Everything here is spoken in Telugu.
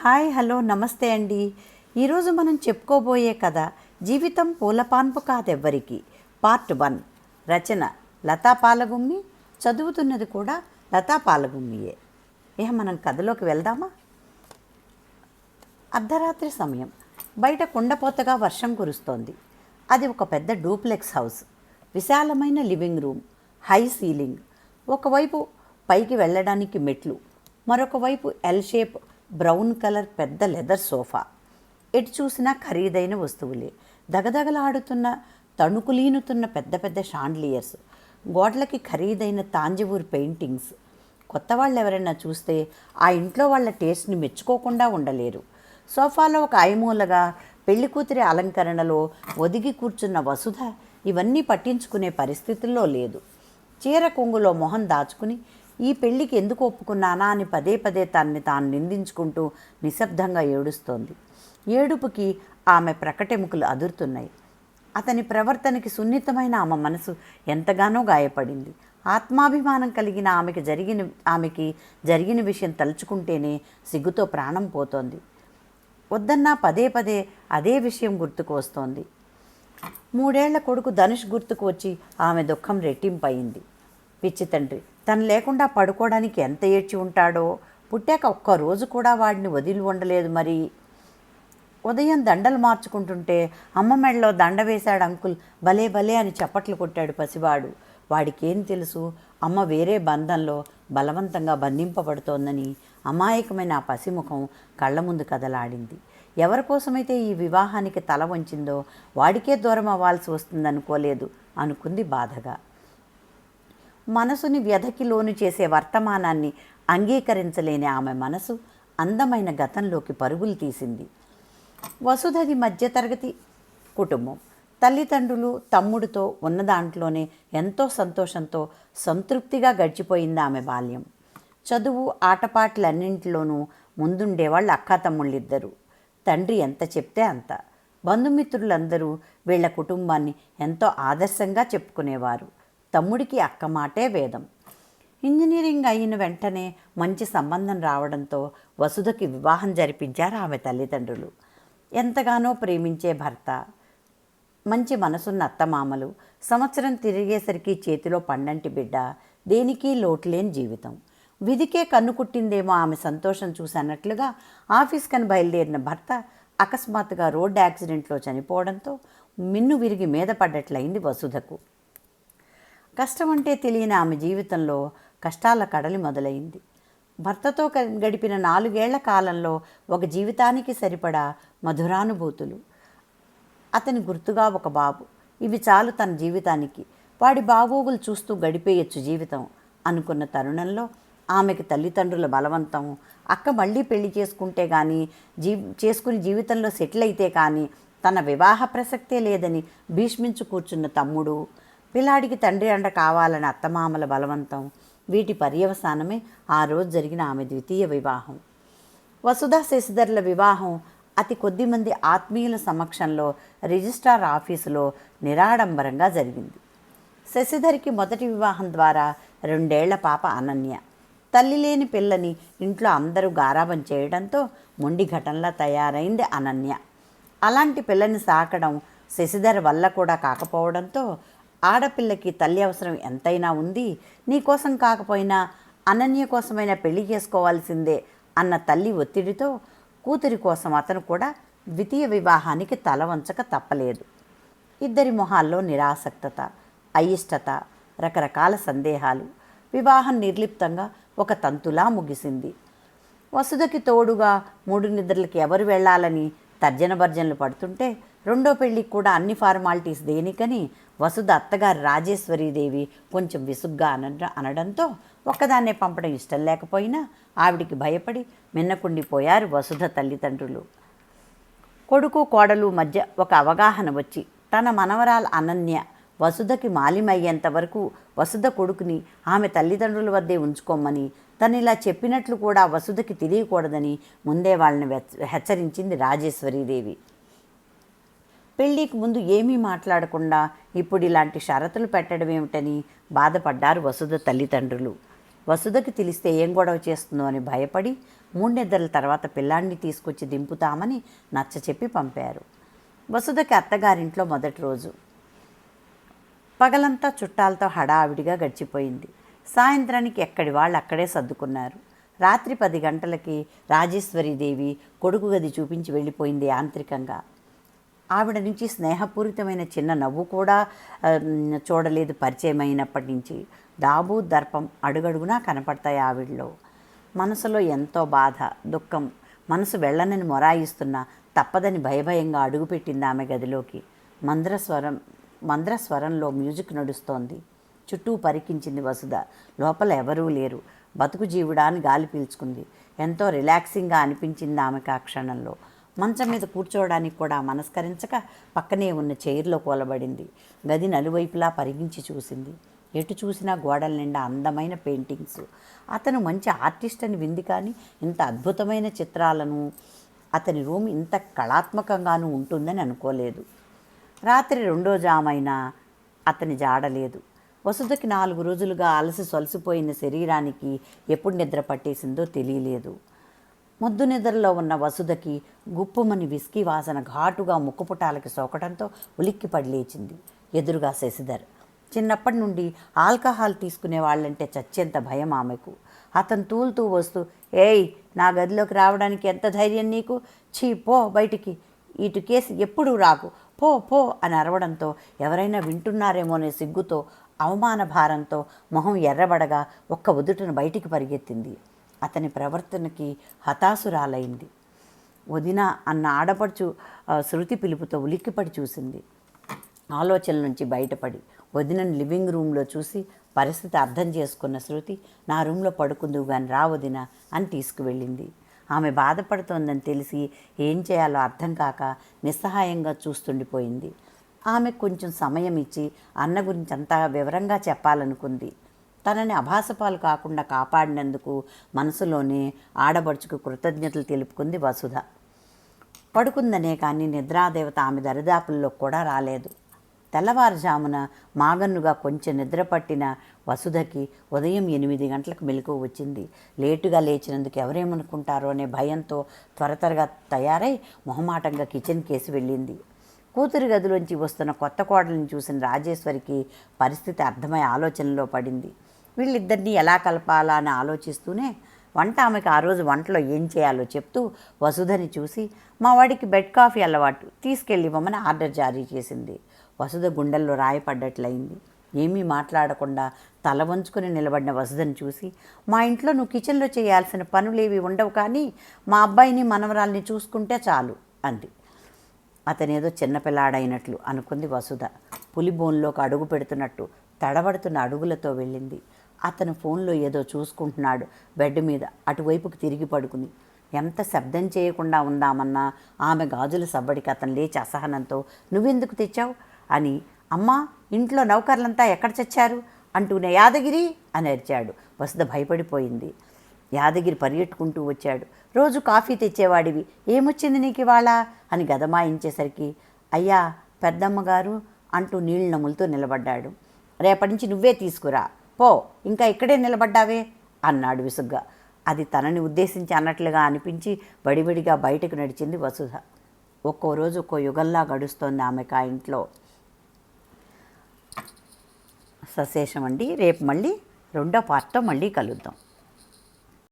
హాయ్ హలో నమస్తే అండి. ఈరోజు మనం చెప్పుకోబోయే కథ జీవితం పూలపాన్పు కాదెవ్వరికి. Part one. రచన లతా పాలగుమ్మి. చదువుతున్నది కూడా లతా పాలగుమ్మియే. ఇక మనం కథలోకి వెళ్దామా? అర్ధరాత్రి సమయం. బయట కుండపోతగా వర్షం కురుస్తోంది. అది ఒక పెద్ద డూప్లెక్స్ హౌస్. విశాలమైన లివింగ్ రూమ్. High ceiling. ఒకవైపు పైకి వెళ్ళడానికి మెట్లు. మరొక వైపు ఎల్ షేప్ బ్రౌన్ కలర్ పెద్ద లెదర్ సోఫా. ఎటు చూసినా ఖరీదైన వస్తువులే. దగదగలాడుతున్న తణుకులీనుతున్న పెద్ద పెద్ద షాండ్లియర్స్ గోడలకి ఖరీదైన తాంజవూర్ పెయింటింగ్స్. కొత్త వాళ్ళు ఎవరైనా చూస్తే ఆ ఇంట్లో వాళ్ళ టేస్ట్ని మెచ్చుకోకుండా ఉండలేరు. సోఫాలో ఒక ఐమూలగా పెళ్ళి కూతురి అలంకరణలో ఒదిగి కూర్చున్న వసుధ ఇవన్నీ పట్టించుకునే పరిస్థితుల్లో లేదు. చీర కొంగులో మొహం దాచుకుని ఈ పెళ్ళికి ఎందుకు ఒప్పుకున్నానా అని పదే పదే తన్ని తాను నిందించుకుంటూ నిశ్శబ్దంగా ఏడుస్తోంది. ఏడుపుకి ఆమె ప్రకటెముకలు అదురుతున్నాయి. అతని ప్రవర్తనకి సున్నితమైన ఆమె మనసు ఎంతగానో గాయపడింది. ఆత్మాభిమానం కలిగిన ఆమెకి జరిగిన ఆమెకి జరిగిన విషయం తలుచుకుంటేనే సిగ్గుతో ప్రాణం పోతోంది. వద్దన్నా పదే పదే అదే విషయం గుర్తుకు వస్తోంది. మూడేళ్ళ కొడుకు ధనుష్ గుర్తుకు వచ్చి ఆమె దుఃఖం రెట్టింపయింది. పిచ్చి తండ్రి. తను లేకుండా పడుకోవడానికి ఎంత ఏడ్చి ఉంటాడో పుట్టాక ఒక్క రోజు కూడా వాడిని వదిలి ఉండలేదు మరి. ఉదయం దండలు మార్చుకుంటుంటే అమ్మ మెడలో దండ వేశాడు అంకుల్. భలే భలే అని చప్పట్లు కొట్టాడు పసివాడు. వాడికేం తెలుసు? అమ్మ వేరే బంధంలో బలవంతంగా బంధింపబడుతోందని అమాయకమైన ఆ పసిముఖం కళ్ళ ముందు కదలాడింది. ఎవరి కోసమైతే ఈ వివాహానికి తల వంచిందో వాడికే దూరం అవ్వాల్సి వస్తుందనుకోలేదు అనుకుంది బాధగా. మనసుని వ్యధకి లోను చేసే వర్తమానాన్ని అంగీకరించలేని ఆమె మనసు అందమైన గతంలోకి పరుగులు తీసింది. వసుధది మధ్యతరగతి కుటుంబం. తల్లిదండ్రులు తమ్ముడితో ఉన్న దాంట్లోనే ఎంతో సంతోషంతో సంతృప్తిగా గడిచిపోయింది ఆమె బాల్యం. చదువు ఆటపాటలన్నింటిలోనూ ముందుండేవాళ్ళు అక్కాతమ్ముళ్ళిద్దరు తండ్రి ఎంత చెప్తే అంత. బంధుమిత్రులందరూ వీళ్ళ కుటుంబాన్ని ఎంతో ఆదర్శంగా చెప్పుకునేవారు. తమ్ముడికి అక్క మాటే వేదం. ఇంజనీరింగ్ అయిన వెంటనే మంచి సంబంధం రావడంతో వసుధకి వివాహం జరిపించారు ఆమె తల్లిదండ్రులు. ఎంతగానో ప్రేమించే భర్త మంచి మనసున్న అత్తమామలు సంవత్సరం తిరిగేసరికి చేతిలో పండంటి బిడ్డ దేనికి లోటులేని జీవితం. విధికే కన్ను కుట్టిందేమో ఆమె సంతోషం చూసన్నట్లుగా ఆఫీస్ కని బయలుదేరిన భర్త అకస్మాత్తుగా రోడ్డు యాక్సిడెంట్లో చనిపోవడంతో మిన్ను విరిగి మీద పడ్డట్లయింది వసుధకు. కష్టం అంటే తెలియని ఆమె జీవితంలో కష్టాల కడలి మొదలైంది. భర్తతో గడిపిన నాలుగేళ్ళ కాలంలో ఒక జీవితానికి సరిపడా మధురానుభూతులు. అతని గుర్తుగా ఒక బాబు. ఇవి చాలు తన జీవితానికి. వాడి బాగోగులు చూస్తూ గడిపేయచ్చు జీవితం అనుకున్న తరుణంలో ఆమెకి తల్లిదండ్రుల బలవంతం. అక్క మళ్ళీ పెళ్ళి చేసుకుంటే కానీ జీ చేసుకుని జీవితంలో సెటిల్ అయితే కానీ తన వివాహ ప్రసక్తే లేదని భీష్మించు కూర్చున్న తమ్ముడు పిల్లాడికి తండ్రి అండ కావాలని అత్తమామల బలవంతం. వీటి పర్యవసానమే ఆ రోజు జరిగిన ఆమె ద్వితీయ వివాహం. వసుధా శశిధర్ల వివాహం అతి కొద్ది మంది ఆత్మీయుల సమక్షంలో రిజిస్ట్రార్ ఆఫీసులో నిరాడంబరంగా జరిగింది. శశిధర్కి మొదటి వివాహం ద్వారా రెండేళ్ళ పాప అనన్య. తల్లి లేని పిల్లని ఇంట్లో అందరూ గారాబం చేయడంతో మొండి ఘటనలా తయారైంది అనన్య. అలాంటి పిల్లని సాకడం శశిధర్ వల్ల కూడా కాకపోవడంతో ఆడపిల్లకి తల్లి అవసరం ఎంతైనా ఉంది నీకోసం కాకపోయినా అనన్య కోసమైనా పెళ్ళి చేసుకోవాల్సిందే అన్న తల్లి ఒత్తిడితో కూతురి కోసం అతను కూడా ద్వితీయ వివాహానికి తల వంచక తప్పలేదు. ఇద్దరి మొహాల్లో నిరాసక్తత అయిష్టత రకరకాల సందేహాలు. వివాహం నిర్లిప్తంగా ఒక తంతులా ముగిసింది. వసుధకి తోడుగా మూడు నిద్రలకి ఎవరు వెళ్ళాలని తర్జన భర్జనలు పడుతుంటే రెండో పెళ్ళికి కూడా అన్ని ఫార్మాలిటీస్ దేనికని వసుధ అత్తగారు రాజేశ్వరీదేవి కొంచెం విసుగ్గా అన అనడంతో ఒక్కదాన్నే పంపడం ఇష్టం లేకపోయినా ఆవిడికి భయపడి మిన్నకుండిపోయారు వసుధ తల్లిదండ్రులు. కొడుకు కోడలు మధ్య ఒక అవగాహన వచ్చి తన మనవరాల అనన్య వసుధకి మాలిమయ్యేంత వరకు వసుధ కొడుకుని ఆమె తల్లిదండ్రుల వద్దే ఉంచుకోమని తను ఇలా చెప్పినట్లు కూడా వసుధకి తెలియకూడదని ముందే వాళ్ళని హెచ్చరించింది రాజేశ్వరీదేవి. పెళ్ళికి ముందు ఏమీ మాట్లాడకుండా ఇప్పుడు ఇలాంటి షరతులు పెట్టడం ఏమిటని బాధపడ్డారు వసుధ తల్లిదండ్రులు. వసుధకి తెలిస్తే ఏం గొడవ చేస్తుందో అని భయపడి మూడు తర్వాత పిల్లాడిని తీసుకొచ్చి దింపుతామని నచ్చ చెప్పి పంపారు. వసుధకి అత్తగారింట్లో మొదటి రోజు. పగలంతా చుట్టాలతో హడావిడిగా గడిచిపోయింది. సాయంత్రానికి ఎక్కడి వాళ్ళు అక్కడే సర్దుకున్నారు. రాత్రి పది గంటలకి రాజేశ్వరీదేవి కొడుకు గది చూపించి వెళ్ళిపోయింది యాంత్రికంగా. ఆవిడ నుంచి స్నేహపూరితమైన చిన్న నవ్వు కూడా చూడలేదు పరిచయం అయినప్పటి నుంచి. దాబు దర్పం అడుగడుగునా కనపడతాయి ఆవిడలో. మనసులో ఎంతో బాధ దుఃఖం. మనసు వెళ్ళనని మొరాయిస్తున్న తప్పదని భయభయంగా అడుగుపెట్టింది ఆమె గదిలోకి. మంద్రస్వరం మంద్రస్వరంలో మ్యూజిక్ నడుస్తోంది. చుట్టూ పరికించింది వసుధ. లోపల ఎవరూ లేరు. బతుకు జీవుడా అని గాలి పీల్చుకుంది. ఎంతో రిలాక్సింగ్గా అనిపించింది ఆమెకు ఆ క్షణంలో. మంచం మీద కూర్చోవడానికి కూడా మనస్కరించక పక్కనే ఉన్న చైర్లో కూలబడింది. గది నలువైపులా పరిగించి చూసింది. ఎటు చూసినా గోడల నిండా అందమైన పెయింటింగ్స్. అతను మంచి ఆర్టిస్ట్ అని వింది కానీ ఇంత అద్భుతమైన చిత్రాలను అతని రూమ్ ఇంత కళాత్మకంగానూ ఉంటుందని అనుకోలేదు. రాత్రి రెండో జామైనా అతని జాడలేదు వసుధకి నాలుగు రోజులుగా అలసి సొలసిపోయిన శరీరానికి ఎప్పుడు నిద్ర పట్టేసిందో తెలియలేదు. ముద్దు నిద్రలో ఉన్న వసుధకి గుప్పుమని విస్కీ వాసన ఘాటుగా ముక్కుపుటాలకి సోకడంతో ఉలిక్కిపడి లేచింది. ఎదురుగా శశిధర్. చిన్నప్పటి నుండి ఆల్కహాల్ తీసుకునే వాళ్ళంటే చచ్చేంత భయం ఆమెకు. అతను తూలుతూ వస్తూ ఏయ్ నా గదిలోకి రావడానికి ఎంత ధైర్యం నీకు? ఛీ పో బయటికి. ఇటు కేసు ఎప్పుడూ రాకు. పో పో అని అరవడంతో ఎవరైనా వింటున్నారేమోనే సిగ్గుతో అవమాన భారంతో మొహం ఎర్రబడగా ఒక్క ఉదుటను బయటికి పరిగెత్తింది. అతని ప్రవర్తనకి హతాశురాలైంది. వదిన అన్న ఆడపడుచు ఆ, శృతి పిలుపుతో ఉలిక్కిపడి చూసింది. ఆలోచన నుంచి బయటపడి వదినను లివింగ్ రూమ్లో చూసి పరిస్థితి అర్థం చేసుకున్న శృతి నా రూమ్లో పడుకుందువు కానీ రా వదిన అని తీసుకువెళ్ళింది. ఆమె బాధపడుతోందని తెలిసి ఏం చేయాలో అర్థం కాక నిస్సహాయంగా చూస్తుండిపోయింది. ఆమె కొంచెం సమయం ఇచ్చి అన్న గురించి అంతా వివరంగా చెప్పాలనుకుంది. తనని అభాసపాలు కాకుండా కాపాడినందుకు మనసులోనే ఆడబడుచుకు కృతజ్ఞతలు తెలుపుకుంది వసుధ. పడుకుందనే కానీ నిద్రాదేవత ఆమె దరిదాపుల్లో కూడా రాలేదు. తెల్లవారుజామున మాగన్నుగా కొంచెం నిద్ర పట్టిన వసుధకి ఉదయం ఎనిమిది గంటలకు మెలకు వచ్చింది. లేటుగా లేచినందుకు ఎవరేమనుకుంటారో అనే భయంతో త్వర త్వరగా తయారై మొహమాటంగా కిచెన్ కేసి వెళ్ళింది. కూతురు గదిలోంచి వస్తున్న కొత్త కోడలిని చూసిన రాజేశ్వరికి పరిస్థితి అర్థమై ఆలోచనలో పడింది. వీళ్ళిద్దరినీ ఎలా కలపాలా అని ఆలోచిస్తూనే వంట ఆమెకు ఆ రోజు వంటలో ఏం చేయాలో చెప్తూ వసుధని చూసి మా వాడికి బెడ్ కాఫీ అలవాటు తీసుకెళ్ళి ఇవ్వమని ఆర్డర్ జారీ చేసింది. వసుధ గుండెల్లో రాయపడ్డట్లయింది. ఏమీ మాట్లాడకుండా తల వంచుకొని నిలబడిన వసుధని చూసి మా ఇంట్లో నువ్వు కిచెన్లో చేయాల్సిన పనులేవి ఉండవు కానీ మా అబ్బాయిని మనవరాల్ని చూసుకుంటే చాలు అంది. అతనేదో చిన్నపిల్లాడైనట్లు అనుకుంది వసుధ. పులి బోన్లోకి అడుగు పెడుతున్నట్టు తడబడుతున్న అడుగులతో వెళ్ళింది. అతను ఫోన్లో ఏదో చూసుకుంటున్నాడు బెడ్ మీద అటువైపుకు తిరిగి పడుకుంది. ఎంత శబ్దం చేయకుండా ఉందామన్నా ఆమె గాజుల సబ్బడికి అతను లేచి అసహనంతో నువ్వెందుకు తెచ్చావు? అని అమ్మా ఇంట్లో నౌకర్లంతా ఎక్కడ చచ్చారు? అంటూనే యాదగిరి అని అరిచాడు. వసుధ భయపడిపోయింది. యాదగిరి పరిగెట్టుకుంటూ వచ్చాడు. రోజు కాఫీ తెచ్చేవాడివి ఏమొచ్చింది నీకు ఇవాళ? అని గదమాయించేసరికి అయ్యా పెద్దమ్మగారు అంటూ నీళ్ళు నములుతూ నిలబడ్డాడు. రేపటి నుంచి నువ్వే తీసుకురా పో ఇంకా ఇక్కడే నిలబడ్డావే? అన్నాడు విసుగ్గా. అది తనని ఉద్దేశించి అన్నట్లుగా అనిపించి బడిబడిగా బయటకు నడిచింది వసుధ. ఒక్కో రోజు ఒక్కో యుగంలా గడుస్తోంది ఆమెకు ఆ ఇంట్లో. సశేషం అండి రేపు మళ్ళీ రెండో పార్ట్తో మళ్ళీ కలుద్దాం.